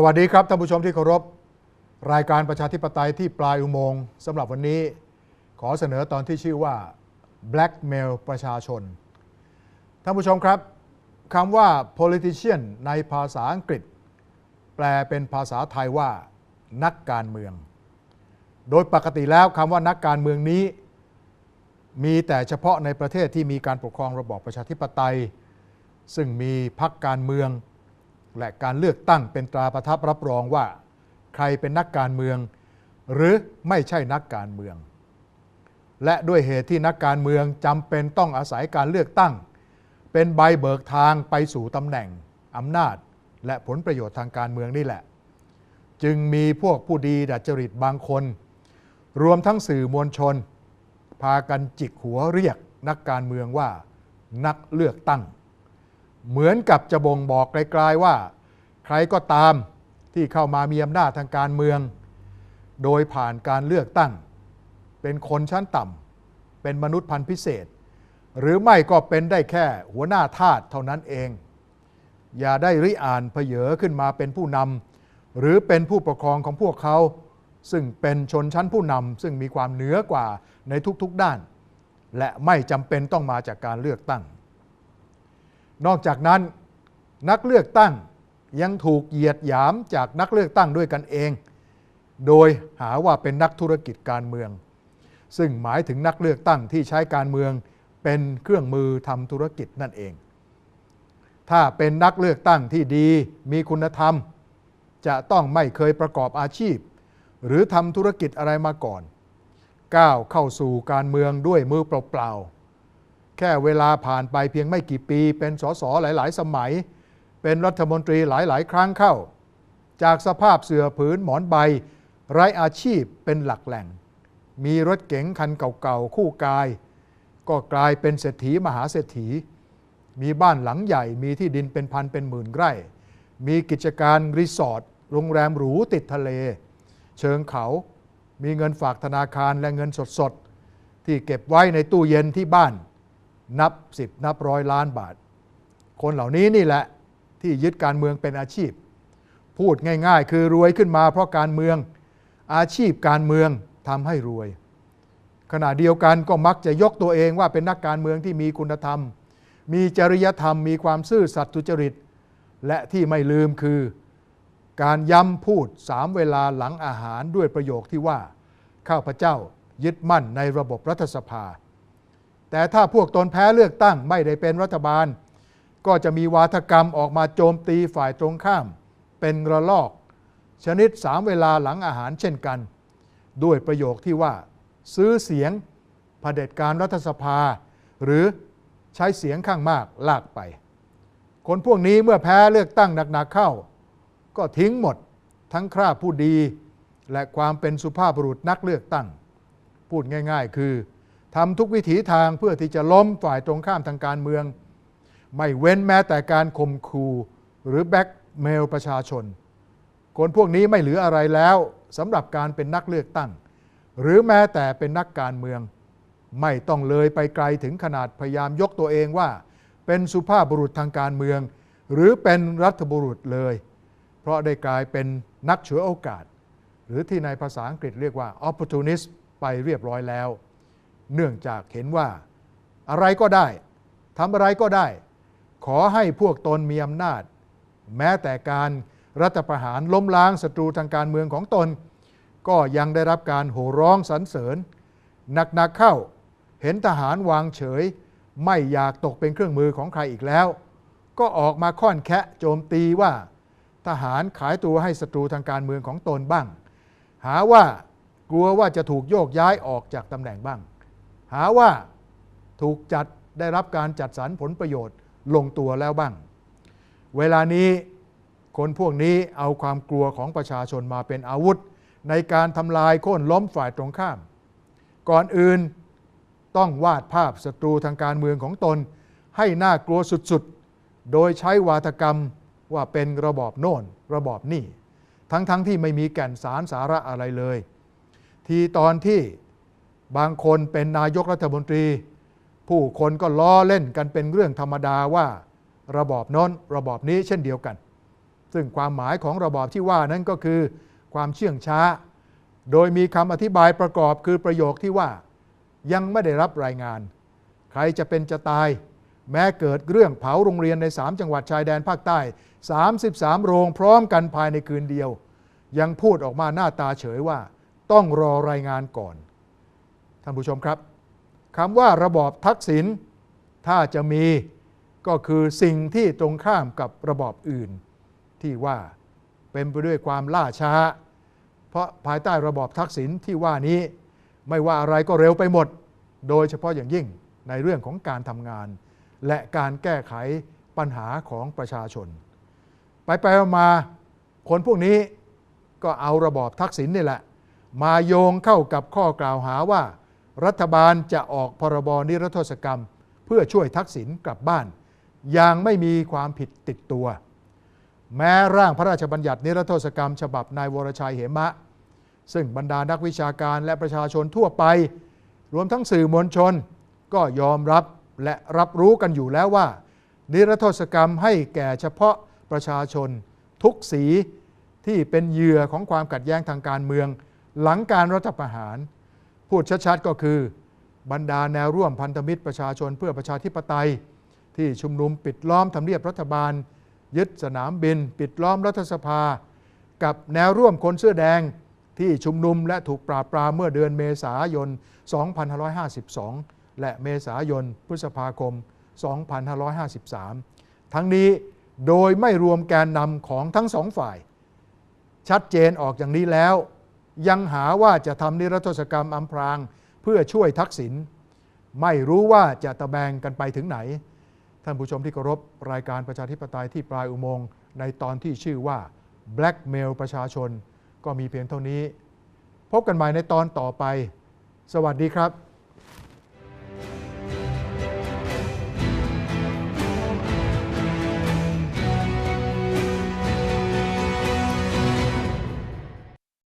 สวัสดีครับท่านผู้ชมที่เคารพ รายการประชาธิปไตยที่ปลายอุโมงค์สำหรับวันนี้ขอเสนอตอนที่ชื่อว่า blackmail ประชาชน ท่านผู้ชมครับคำว่า politician ในภาษาอังกฤษ แปลเป็นภาษาไทยว่า นักการเมือง โดยปกติแล้วคำว่านักการเมืองนี้ มีแต่เฉพาะในประเทศที่มีการปกครองระบอบประชาธิปไตย ซึ่งมีพรรคการเมือง และการเลือกตั้งเป็นตราประทับรับรองว่า ใครเป็นนักการเมือง หรือไม่ใช่นักการเมือง และด้วยเหตุที่นักการเมืองจำเป็นต้องอาศัยการเลือกตั้ง เป็นใบเบิกทางไปสู่ตำแหน่งอำนาจ และผลประโยชน์ทางการเมืองนี่แหละ จึงมีพวกผู้ดีดัจริตบางคน รวมทั้งสื่อมวลชน พากันจิกหัวเรียกนักการเมืองว่านักเลือกตั้ง เหมือนกับจะบ่งบอกไกลๆว่า ใครก็ตามที่เข้ามามีอำนาจทางการเมือง โดยผ่านการเลือกตั้ง เป็นคนชั้นต่ำเป็นมนุษย์พันธุ์พิเศษ หรือไม่ก็เป็นได้แค่หัวหน้าทาสเท่านั้นเอง อย่าได้ริอ่านเพเยอขึ้นมาเป็นผู้นำหรือเป็นผู้ปกครองของพวกเขา ซึ่งเป็นชนชั้นผู้นำซึ่งมีความเหนือกว่าในทุกๆด้าน และไม่จำเป็นต้องมาจากการเลือกตั้ง นอกจากนั้นนักเลือกตั้งยังถูกเหยียดหยามจากนักเลือกตั้งด้วยกันเอง โดยหาว่าเป็นนักธุรกิจการเมือง ซึ่งหมายถึงนักเลือกตั้งที่ใช้การเมืองเป็นเครื่องมือทำธุรกิจนั่นเอง ถ้าเป็นนักเลือกตั้งที่ดีมีคุณธรรม จะต้องไม่เคยประกอบอาชีพ หรือทำธุรกิจอะไรมาก่อน ก้าวเข้าสู่การเมืองด้วยมือเปล่าๆ แค่เวลาผ่านไปเพียงไม่กี่ปี เป็นสสหลาย ๆ สมัย เป็นรัฐมนตรีหลาย ๆ ครั้งเข้า จากสภาพเสื่อผืนหมอนใบ ไร้อาชีพเป็นหลักแหล่ง มีรถเก๋งคันเก่า ๆ คู่กาย ก็กลายเป็นเศรษฐีมหาเศรษฐี มีบ้านหลังใหญ่มีที่ดินเป็นพันเป็นหมื่นไร่ มีกิจการรีสอร์ทโรงแรมหรูติดทะเล เชิงเขา มีเงินฝากธนาคารและเงินสด ๆ ที่เก็บไว้ในตู้เย็นที่บ้าน นับสิบนับร้อยล้านบาท คนเหล่านี้นี่แหละที่ยึดการเมืองเป็นอาชีพ พูดง่ายๆ คือรวยขึ้นมาเพราะการเมืองอาชีพการเมืองทำให้รวย ขณะเดียวกันก็มักจะยกตัวเองว่าเป็นนักการเมืองที่มีคุณธรรม มีจริยธรรม มีความซื่อสัตย์สุจริต และที่ไม่ลืมคือการย้ำพูดสามเวลาหลังอาหารด้วยประโยคที่ว่า ข้าพเจ้ายึดมั่นในระบบรัฐสภา แต่ถ้าพวกตนแพ้เลือกตั้งไม่ได้เป็นรัฐบาล ก็จะมีวาทกรรมออกมาโจมตีฝ่ายตรงข้าม เป็นระลอก ชนิดสามเวลาหลังอาหารเช่นกัน ด้วยประโยคที่ว่า ซื้อเสียงเผด็จการรัฐสภา หรือใช้เสียงข้างมากลากไป คนพวกนี้เมื่อแพ้เลือกตั้งหนักๆเข้า ก็ทิ้งหมดทั้งคราบผู้ดี และความเป็นสุภาพบุรุษนักเลือกตั้ง พูดง่าย ๆ คือ ทำทุกวิถีทางเพื่อที่จะล้มฝ่ายตรงข้ามทางการเมือง ไม่เว้นแม้แต่การข่มขู่หรือแบ็กเมลประชาชน คนพวกนี้ไม่เหลืออะไรแล้วสำหรับการเป็นนักเลือกตั้ง หรือแม้แต่เป็นนักการเมือง ไม่ต้องเลยไปไกลถึงขนาดพยายามยกตัวเองว่า เป็นสุภาพบุรุษทางการเมือง หรือเป็นรัฐบุรุษเลย เพราะได้กลายเป็นนักฉวยโอกาส หรือที่ในภาษาอังกฤษเรียกว่า opportunist ไปเรียบร้อยแล้ว เนื่องจากเห็นว่าอะไรก็ได้ทำอะไรก็ได้ ขอให้พวกตนมีอำนาจ แม้แต่การรัฐประหารล้มล้างศัตรูทางการเมืองของตน ก็ยังได้รับการโห่ร้องสรรเสริญหนักๆเข้า เห็นทหารวางเฉย ไม่อยากตกเป็นเครื่องมือของใครอีกแล้ว ก็ออกมาค่อนแคะโจมตีว่า ทหารขายตัวให้ศัตรูทางการเมืองของตนบ้าง หาว่ากลัวว่าจะถูกโยกย้ายออกจากตำแหน่งบ้าง หาว่าถูกจัดได้รับการจัดสรรผลประโยชน์ลงตัวแล้วบ้าง เวลานี้คนพวกนี้เอาความกลัวของประชาชนมาเป็นอาวุธ ในการทำลายโค่นล้มฝ่ายตรงข้าม ก่อนอื่นต้องวาดภาพศัตรูทางการเมืองของตน ให้น่ากลัวสุดๆ โดยใช้วาทกรรมว่าเป็นระบอบโน่น ระบอบนี่ ทั้งๆทที่ไม่มีแก่นสารสาระอะไรเลย ทีตอนที่ บางคนเป็นนายกรัฐมนตรี ผู้คนก็ล้อเล่นกันเป็นเรื่องธรรมดาว่า ระบอบน้นระบอบนี้เช่นเดียวกัน ซึ่งความหมายของระบอบที่ว่านั้นก็คือ ความเชื่องช้า โดยมีคำอธิบายประกอบคือประโยคที่ว่า ยังไม่ได้รับรายงาน ใครจะเป็นจะตาย แม้เกิดเรื่องเผาโรงเรียนใน 3 จังหวัดชายแดนภาคใต้ 33 โรงพร้อมกันภายในคืนเดียว ยังพูดออกมาหน้าตาเฉยว่า ต้องรอรายงานก่อน ท่านผู้ชมครับคำว่าระบอบทักษิณถ้าจะมีก็คือสิ่งที่ตรงข้ามกับระบอบอื่น ที่ว่าเป็นไปด้วยความล่าช้า เพราะภายใต้ระบอบทักษิณที่ว่านี้ไม่ว่าอะไรก็เร็วไปหมด โดยเฉพาะอย่างยิ่งในเรื่องของการทำงาน และการแก้ไขปัญหาของประชาชน ไปไปมาคนพวกนี้ก็เอาระบอบทักษิณนี่แหละ มาโยงเข้ากับข้อกล่าวหาว่า รัฐบาลจะออกพรบนิรโทษกรรม เพื่อช่วยทักษิณกลับบ้าน อย่างไม่มีความผิดติดตัว แม้ร่างพระราชบัญญัตินิรโทษกรรม ฉบับนายวรชัยเหมะ ซึ่งบรรดานักวิชาการและประชาชนทั่วไป รวมทั้งสื่อมวลชน ก็ยอมรับและรับรู้กันอยู่แล้วว่า นิรโทษกรรมให้แก่เฉพาะประชาชน ทุกสีที่เป็นเหยื่อของความขัดแย้งทางการเมือง หลังการรัฐประหาร พูดชัดๆก็คือบรรดาแนวร่วมพันธมิตรประชาชนเพื่อประชาธิปไตย ที่ชุมนุมปิดล้อมทำเนียบรัฐบาล ยึดสนามบิน ปิดล้อมรัฐสภา กับแนวร่วมคนเสื้อแดงที่ชุมนุมและถูกปราบปรามเมื่อเดือนเมษายน 2552 และเมษายน พฤษภาคม 2553 ทั้งนี้โดยไม่รวมแกนนำของทั้งสองฝ่าย ชัดเจนออกอย่างนี้แล้ว ยังหาว่าจะทำนิรโทษกรรมอำพราง เพื่อช่วยทักษิณไม่รู้ว่าจะตะแบงกันไปถึงไหน ท่านผู้ชมที่เคารพรายการประชาธิปไตยที่ปลายอุโมงค์ในตอนที่ชื่อว่า blackmail ประชาชน ก็มีเพียงเท่านี้ พบกันใหม่ในตอนต่อไป สวัสดีครับ